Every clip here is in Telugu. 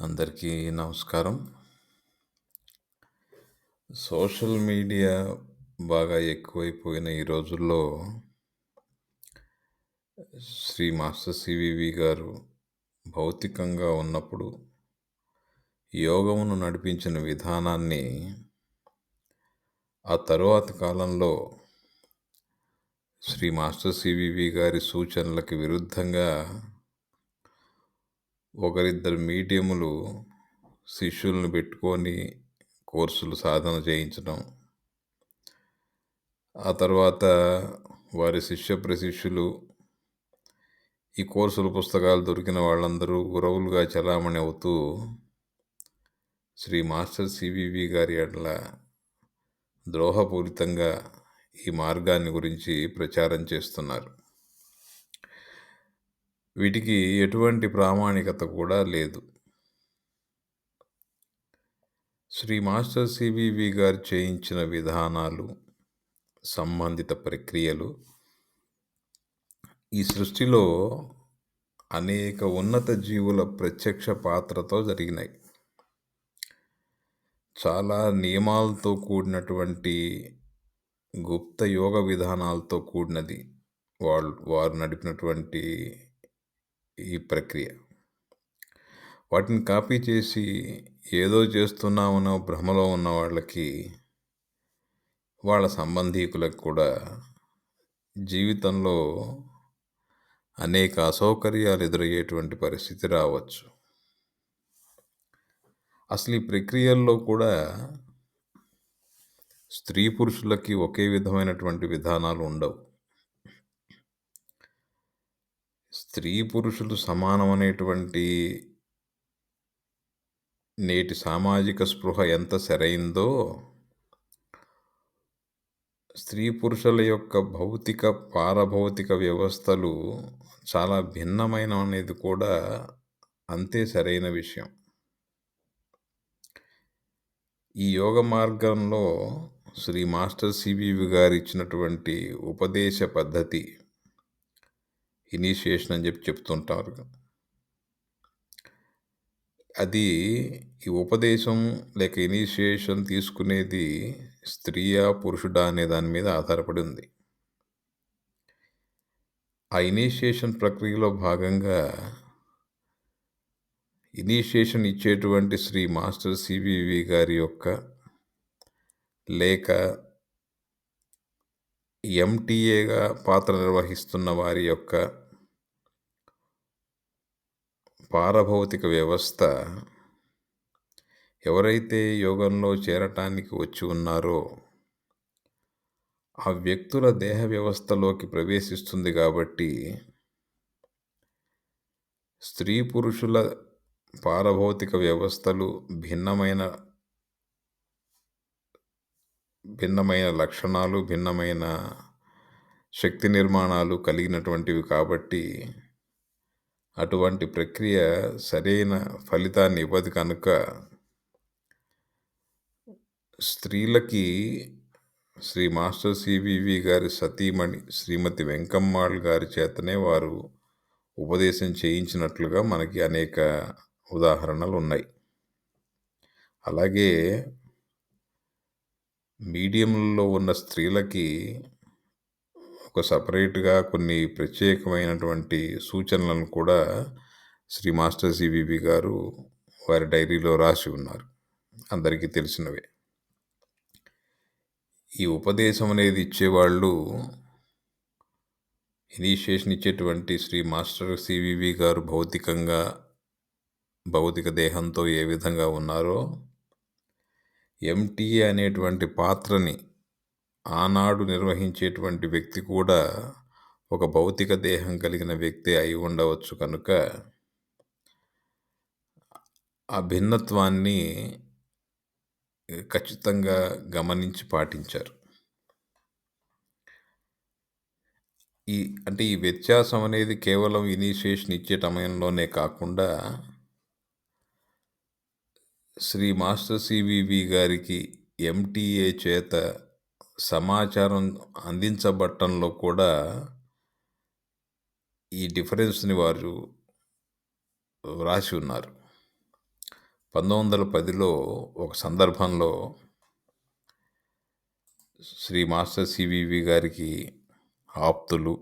అందరికీ నమస్కారం. సోషల్ మీడియా బాగా ఎక్కువైపోయిన ఈ రోజుల్లో శ్రీ మాస్టర్ సివివి గారు భౌతికంగా ఉన్నప్పుడు యోగమును నడిపించిన విధానాన్ని ఆ తరువాతి కాలంలో శ్రీ మాస్టర్ సివివి గారి సూచనలకు విరుద్ధంగా ఒకరిద్దరు మీడియములు శిష్యులను పెట్టుకొని కోర్సులు సాధన చేయించడం ఆ తర్వాత వారి శిష్య ప్రశిష్యులు ఈ కోర్సుల పుస్తకాలు దొరికిన వాళ్ళందరూ గురవులుగా చలామణి అవుతూ శ్రీ మాస్టర్ సివివి గారి అట్ల ద్రోహపూరితంగా ఈ మార్గాన్ని గురించి ప్రచారం చేస్తున్నారు. వీటికి ఎటువంటి ప్రామాణికత కూడా లేదు. శ్రీ మాస్టర్ సివివి గారు చేయించిన విధానాలు సంబంధిత ప్రక్రియలు ఈ సృష్టిలో అనేక ఉన్నత జీవుల ప్రత్యక్ష పాత్రతో జరిగినాయి. చాలా నియమాలతో కూడినటువంటి గుప్త యోగ విధానాలతో కూడినది. వాళ్ళు వారు నడిపినటువంటి ఈ ప్రక్రియ. వాటిని కాపీ చేసి ఏదో చేస్తున్నామనో భ్రమలో ఉన్న వాళ్ళకి వాళ్ళ సంబంధీకులకు కూడా జీవితంలో అనేక అసౌకర్యాలు ఎదురయ్యేటువంటి పరిస్థితి రావచ్చు. అసలు ఈ ప్రక్రియల్లో కూడా స్త్రీ పురుషులకి ఒకే విధమైనటువంటి విధానాలు ఉండవు. స్త్రీ పురుషులు సమానం అనేటువంటి నేటి సామాజిక స్పృహ ఎంత సరైందో స్త్రీ పురుషుల యొక్క భౌతిక పారభౌతిక వ్యవస్థలు చాలా భిన్నమైన అనేది కూడా అంతే సరైన విషయం. ఈ యోగ మార్గంలో శ్రీ మాస్టర్ సివివి గారు ఇచ్చినటువంటి ఉపదేశ పద్ధతి ఇనీషియేషన్ అని చెప్పి చెప్తుంటారు అది ఈ ఉపదేశం లేక ఇనీషియేషన్ తీసుకునేది స్త్రీయా పురుషుడా అనే దాని మీద ఆధారపడి ఉంది. ఆ ఇనీషియేషన్ ప్రక్రియలో భాగంగా ఇనీషియేషన్ ఇచ్చేటువంటి శ్రీ మాస్టర్ సివివి గారి యొక్క లేక ఎంటీఏగా పాత్ర నిర్వహిస్తున్న వారి యొక్క పారభౌతిక వ్యవస్థ ఎవరైతే యోగంలో చేరటానికి వచ్చి ఉన్నారో ఆ వ్యక్తుల దేహ వ్యవస్థలోకి ప్రవేశిస్తుంది కాబట్టి స్త్రీ పురుషుల పారభౌతిక వ్యవస్థలు భిన్నమైన భిన్నమైన లక్షణాలు భిన్నమైన శక్తి నిర్మాణాలు కలిగినటువంటివి కాబట్టి అటువంటి ప్రక్రియ సరైన ఫలితాన్ని ఇవ్వదు కనుక స్త్రీలకి శ్రీ మాస్టర్ సివివి గారి సతీమణి శ్రీమతి వెంకమ్మాళ్ గారి చేతనే వారు ఉపదేశం చేయించినట్లుగా మనకి అనేక ఉదాహరణలు ఉన్నాయి. అలాగే మీడియంలో ఉన్న స్త్రీలకి ఒక సపరేట్గా కొన్ని ప్రత్యేకమైనటువంటి సూచనలను కూడా శ్రీ మాస్టర్ సివివి గారు వారి డైరీలో రాసి ఉన్నారు. అందరికీ తెలిసినవే. ఈ ఉపదేశం అనేది ఇచ్చేవాళ్ళు ఇనీషియేషన్ ఇచ్చేటువంటి శ్రీ మాస్టర్ సివివి గారు భౌతికంగా భౌతిక దేహంతో ఏ విధంగా ఉన్నారో ఎంటీఏ అనేటువంటి పాత్రని ఆనాడు నిర్వహించేటువంటి వ్యక్తి కూడా ఒక భౌతిక దేహం కలిగిన వ్యక్తి అయి ఉండవచ్చు కనుక ఆ భిన్నత్వాన్ని ఖచ్చితంగా గమనించి పాటించారు. ఈ అంటే ఈ వ్యత్యాసం అనేది కేవలం ఇనీషియేషన్ ఇచ్చే సమయంలోనే కాకుండా శ్రీ మాస్టర్ సివివి గారికి ఎంటీఏ చేత సమాచారం అందించబట్టంలో కూడా ఈ డిఫరెన్స్ని వారు వ్రాసి ఉన్నారు పంతొమ్మిది వందల పదిలో ఒక సందర్భంలో శ్రీ మాస్టర్ సివివి గారికి ఆప్తులు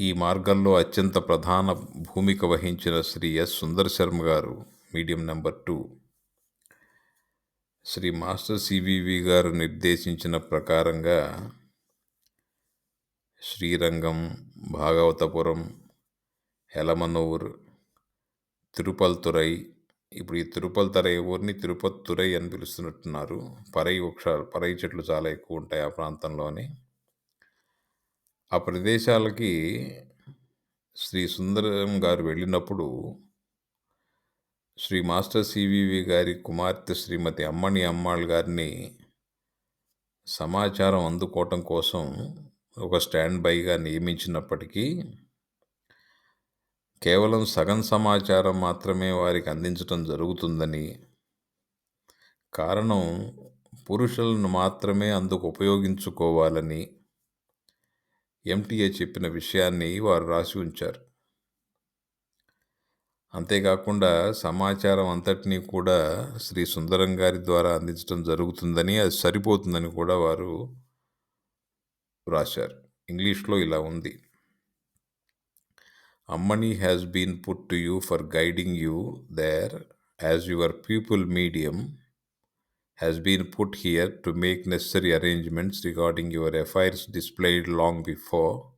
ఈ మార్గంలో అత్యంత ప్రధాన భూమిక వహించిన Shri S Sundar Sharma garu medium number two Shri master C V V garu నిర్దేశించిన ప్రకారంగా శ్రీరంగం భాగవతపురం ఎలమనూర్ తిరుపల్తురై. ఇప్పుడు ఈ తిరుపల్తరై ఊరిని తిరుపత్తురై అని పిలుస్తున్నట్టున్నారు. పరై వృక్షాలు పరై చెట్లు చాలా ఎక్కువ ఉంటాయి ఆ ప్రాంతంలోని. ఆ ప్రదేశాలకి శ్రీ సుందరం గారు వెళ్ళినప్పుడు శ్రీ మాస్టర్ సివివి గారి కుమార్తె శ్రీమతి అమ్మణి అమ్మాళ్ గారిని సమాచారం అందుకోవటం కోసం ఒక స్టాండ్ బైగా నియమించినప్పటికీ కేవలం సగం సమాచారం మాత్రమే వారికి అందించటం జరుగుతుందని కారణం పురుషులను మాత్రమే అందుకు ఉపయోగించుకోవాలని ఎంటీఏ చెప్పిన విషయాన్ని వారు రాసి ఉంచారు. అంతేకాకుండా సమాచారం అంతటినీ కూడా శ్రీ సుందరం గారి ద్వారా అందించడం జరుగుతుందని అది సరిపోతుందని కూడా వారు రాశారు. ఇంగ్లీష్లో ఇలా ఉంది. అమ్మని has been put to you for guiding you there as your people medium has been put here to make necessary arrangements regarding your affairs displayed long before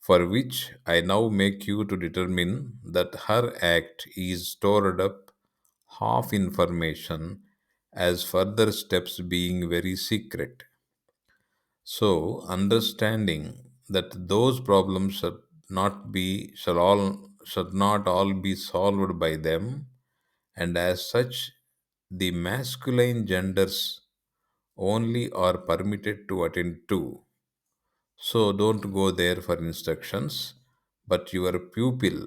for which I now make you to determine that her act is stored up half information as further steps being very secret. So, understanding that those problems should not be shall all should not all be solved by them, and as such, the masculine genders only are permitted to attend to. So don't go there for instructions, but your pupil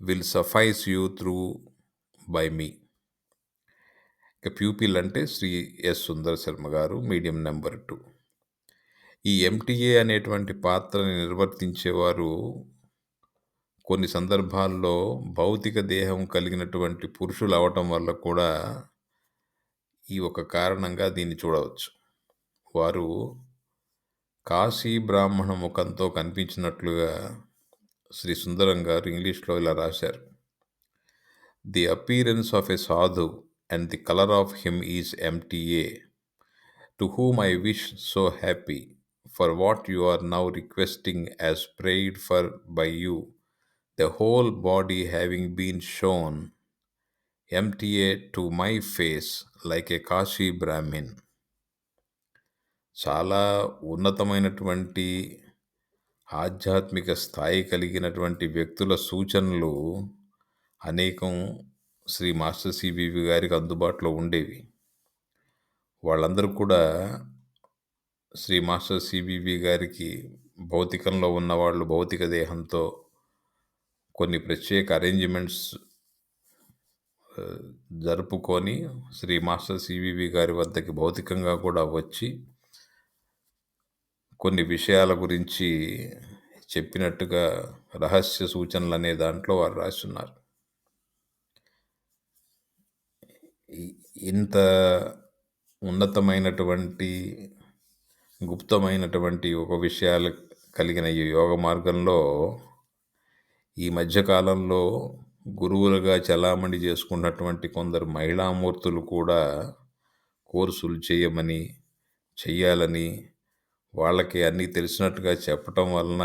will suffice you through by me. ఇక ప్యూపిల్ అంటే Shri S Sundara Sharma garu medium number two ఈ ఎంటీఏ అనేటువంటి పాత్రని నిర్వర్తించేవారు కొన్ని సందర్భాల్లో భౌతిక దేహం కలిగినటువంటి పురుషులు అవటం వల్ల కూడా ఈ ఒక కారణంగా దీన్ని చూడవచ్చు వారు కాశీ బ్రాహ్మణ ముఖంతో కనిపించినట్లుగా శ్రీ సుందరం గారు ఇంగ్లీష్లో ఇలా రాశారు. The appearance of a sadhu and the colour of him is entire to whom I wish so happy for what you are now requesting as prayed for by you the whole body having been shown entire to my face like a Kashi brahmin చాలా ఉన్నతమైనటువంటి ఆధ్యాత్మిక స్థాయి కలిగినటువంటి వ్యక్తుల సూచనలు అనేకం శ్రీ మాస్టర్ సిబివి గారికి అందుబాటులో ఉండేవి. వాళ్ళందరూ కూడా శ్రీ మాస్టర్ సిబివి గారికి భౌతికంలో ఉన్నవాళ్ళు భౌతిక దేహంతో కొన్ని ప్రత్యేక అరేంజ్మెంట్స్ జరుపుకొని శ్రీ మాస్టర్ సివివి గారి వద్దకి భౌతికంగా కూడా వచ్చి కొన్ని విషయాల గురించి చెప్పినట్టుగా రహస్య సూచనలు అనే దాంట్లో వారు రాస్తున్నారు. ఇంత ఉన్నతమైనటువంటి గుప్తమైనటువంటి ఒక విషయాలు కలిగిన ఈ యోగ మార్గంలో ఈ మధ్యకాలంలో గురువులుగా చలామణి చేసుకున్నటువంటి కొందరు మహిళామూర్తులు కూడా కోర్సులు చేయమని చెయ్యాలని వాళ్ళకి అన్నీ తెలిసినట్టుగా చెప్పటం వలన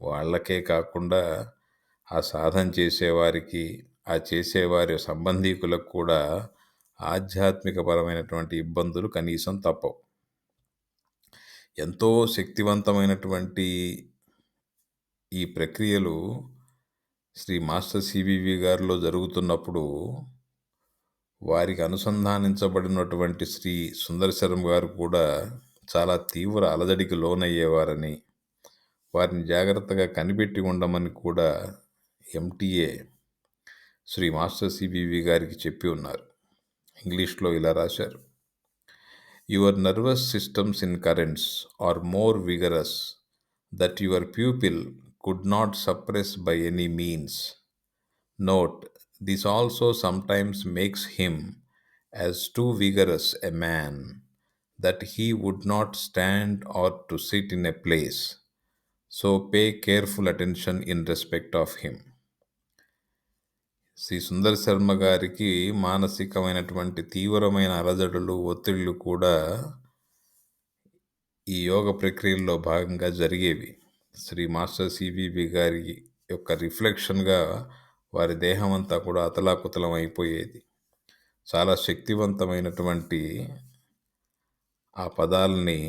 వాళ్ళకే కాకుండా ఆ సాధన చేసేవారికి ఆ చేసేవారి సంబంధీకులకు కూడా ఆధ్యాత్మికపరమైనటువంటి ఇబ్బందులు కనీసం తప్పవు. ఎంతో శక్తివంతమైనటువంటి ఈ ప్రక్రియలు శ్రీ మాస్టర్ సిబివి గారిలో జరుగుతున్నప్పుడు వారికి అనుసంధానించబడినటువంటి శ్రీ సుందరశరం గారు కూడా చాలా తీవ్ర అలజడికి లోనయ్యేవారని వారిని జాగ్రత్తగా కనిపెట్టి ఉండమని కూడా ఎంటీఏ శ్రీ మాస్టర్ సిబివి గారికి చెప్పి ఉన్నారు. ఇంగ్లీష్లో ఇలా రాశారు. Your nervous systems in currents are more vigorous that your pupil could not suppress by any means. Note this also sometimes makes him as too vigorous a man. That he would not stand or to sit in a place. So pay careful attention in respect of him. Shri Sundar Sharma గారికి మానసికమైనటువంటి తీవ్రమైన అలజడులు ఒత్తిళ్ళు కూడా ఈ యోగ ప్రక్రియల్లో భాగంగా జరిగేవి శ్రీ మాస్టర్ సివివి గారి యొక్క రిఫ్లెక్షన్గా వారి దేహం అంతా కూడా అతలాకుతలం అయిపోయేది చాలా శక్తివంతమైనటువంటి ఆ పదాలని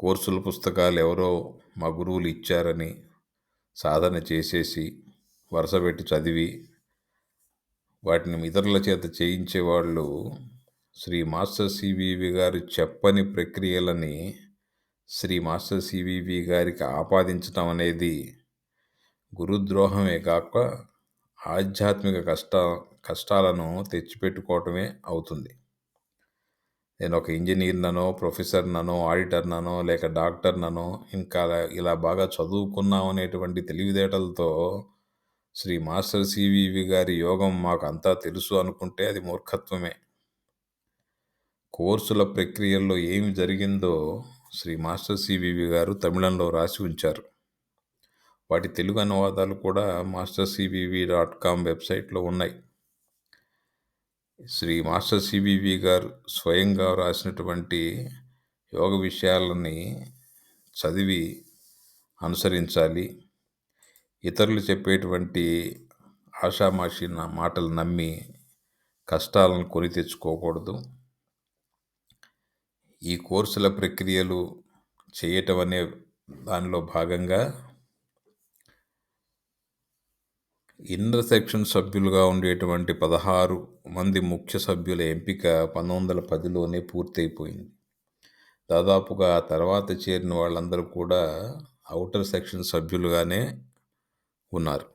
కోర్సుల పుస్తకాలు ఎవరో మా గురువులు ఇచ్చారని సాధన చేసేసి వరుసపెట్టి చదివి వాటిని ఇతరుల చేత చేయించేవాళ్ళు శ్రీ మాస్టర్ సివివి గారు చెప్పని ప్రక్రియలని శ్రీ మాస్టర్ సివివి గారికి ఆపాదించడం అనేది గురుద్రోహమే కాక ఆధ్యాత్మిక కష్ట కష్టాలను తెచ్చిపెట్టుకోవటమే అవుతుంది. నేను ఒక ఇంజనీర్ననో ప్రొఫెసర్ననో ఆడిటర్ననో లేక డాక్టర్ననో ఇంకా ఇలా బాగా చదువుకున్నాం అనేటువంటి తెలివితేటలతో శ్రీ మాస్టర్ సివివి గారి యోగం మాకు అంతా తెలుసు అనుకుంటే అది మూర్ఖత్వమే. కోర్సుల ప్రక్రియల్లో ఏమి జరిగిందో శ్రీ మాస్టర్ సివివి గారు తమిళంలో రాసి ఉంచారు. వాటి తెలుగు అనువాదాలు కూడా మాస్టర్ సివివి డాట్ కామ్ వెబ్సైట్లో ఉన్నాయి. శ్రీ మాస్టర్ సివివి గారు స్వయంగా రాసినటువంటి యోగ విషయాలని చదివి అనుసరించాలి. ఇతరులు చెప్పేటువంటి ఆషామాషి మాటలు నమ్మి కష్టాలను కొని తెచ్చుకోకూడదు. ఈ కోర్సుల ప్రక్రియలు చేయటం అనే దానిలో భాగంగా ఇన్నర్ సెక్షన్ సభ్యులుగా ఉండేటువంటి పదహారు మంది ముఖ్య సభ్యుల ఎంపిక పంతొమ్మిది వందల పదిలోనే పూర్తయిపోయింది. దాదాపుగా తర్వాత చేరిన వాళ్ళందరూ కూడా అవుటర్ సెక్షన్ సభ్యులుగానే ఉన్నారు.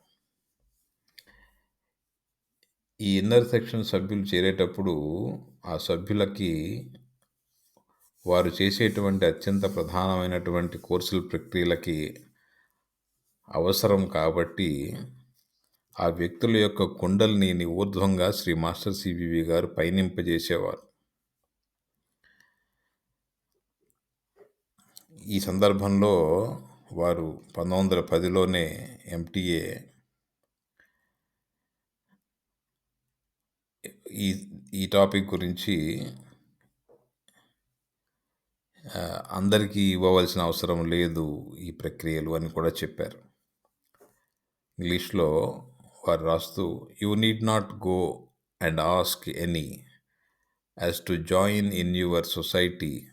ఈ ఇన్నర్ సెక్షన్ సభ్యులు చేరేటప్పుడు ఆ సభ్యులకి వారు చేసేటువంటి అత్యంత ప్రధానమైనటువంటి కోర్సుల ప్రక్రియలకి అవసరం కాబట్టి ఆ వ్యక్తుల యొక్క కుండల్ని ఊర్ధ్వంగా శ్రీ మాస్టర్ సివివి గారు పయనింపజేసేవారు. ఈ సందర్భంలో వారు పంతొమ్మిది వందల పదిలోనే ఎంటీఏ ఈ ఈ టాపిక్ గురించి అందరికీ ఇవ్వవలసిన అవసరం లేదు ఈ ప్రక్రియలు అని కూడా చెప్పారు. ఇంగ్లీష్లో or Rastu, you need not go and ask any as to join in your society.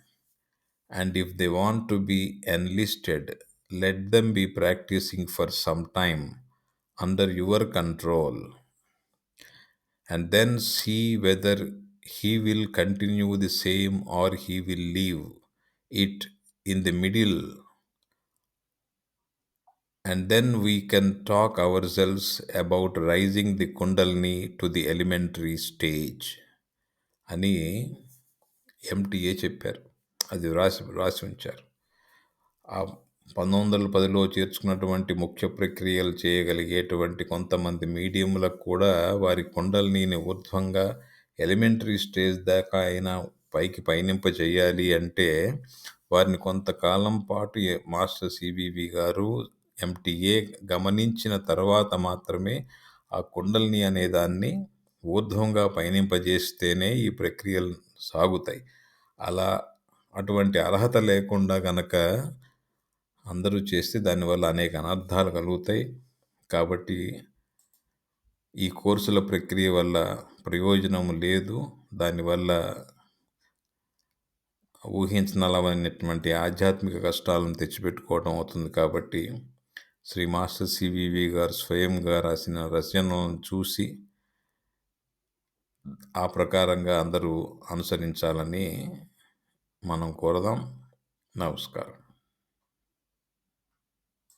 And if they want to be enlisted, let them be practicing for some time under your control, and then see whether he will continue the same or he will leave it in the middle and then we can talk ourselves about rising the kundalini to the elementary stage. అని ఎంటీఏ చెప్పారు. అది రాసి రాసి ఉంచారు. ఆ పంతొమ్మిది వందల పదిలో చేర్చుకున్నటువంటి ముఖ్య ప్రక్రియలు చేయగలిగేటువంటి కొంతమంది మీడియంలకు కూడా వారి కుండల్ని ఊర్ధ్వంగా ఎలిమెంటరీ స్టేజ్ దాకా అయినా పైకి పయనింప చేయాలి అంటే వారిని కొంతకాలం పాటు మాస్టర్ సివివి గారు ఎంటీఏ గమనించిన తర్వాత మాత్రమే ఆ కుండల్ని అనే దాన్ని ఊర్ధ్వంగా పయనింపజేస్తేనే ఈ ప్రక్రియలు సాగుతాయి. అలా అటువంటి అర్హత లేకుండా గనక అందరూ చేస్తే దానివల్ల అనేక అనర్థాలు కలుగుతాయి. కాబట్టి ఈ కోర్సుల ప్రక్రియ వల్ల ప్రయోజనం లేదు. దానివల్ల ఊహించనలమైనటువంటి ఆధ్యాత్మిక కష్టాలను తెచ్చిపెట్టుకోవడం అవుతుంది కాబట్టి శ్రీ మాస్టర్ సివివి గారు స్వయంగా రాసిన రచనలను చూసి ఆ ప్రకారంగా అందరూ అనుసరించాలని మనం కోరదాం. నమస్కారం.